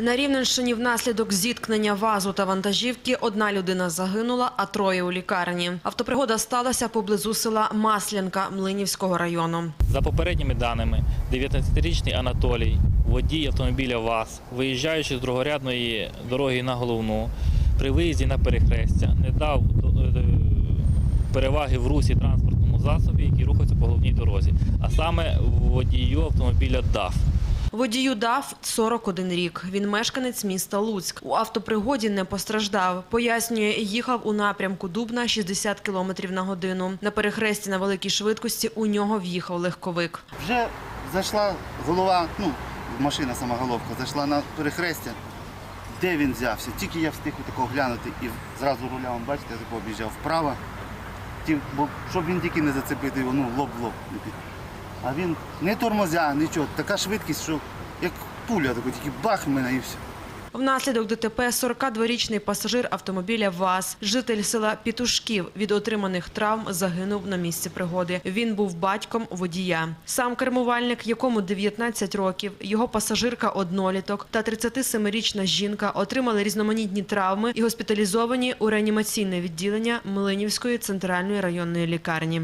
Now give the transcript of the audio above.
На Рівненщині внаслідок зіткнення вазу та вантажівки одна людина загинула, а троє у лікарні. Автопригода сталася поблизу села Маслянка Млинівського району. За попередніми даними, 19-річний Анатолій, водій автомобіля ВАЗ, виїжджаючи з другорядної дороги на головну, при виїзді на перехрестя не дав е, переваги в русі транспортному засобі, який рухається по головній дорозі, а саме водію автомобіля ДАФ. Водію дав 41 рік. Він мешканець міста Луцьк. У автопригоді не постраждав. Пояснює, їхав у напрямку Дубна 60 км на годину. На перехресті на великій швидкості у нього в'їхав легковик. Вже зайшла голова, ну, машина сама головка, зайшла на перехрестя. Де він взявся? Тільки я встиг такого глянути і зразу руля, вон, бачите, я такого об'їжджав вправо. Щоб він тільки не зацепити його, ну, лоб в лоб. А він не тормозя, нічого. Така швидкість, що як пуля, такий, тільки бах мене і все. Внаслідок ДТП 42-річний пасажир автомобіля ВАЗ, житель села Пітушків, від отриманих травм загинув на місці пригоди. Він був батьком водія. Сам кермувальник, якому 19 років, його пасажирка одноліток та 37-річна жінка отримали різноманітні травми і госпіталізовані у реанімаційне відділення Млинівської центральної районної лікарні.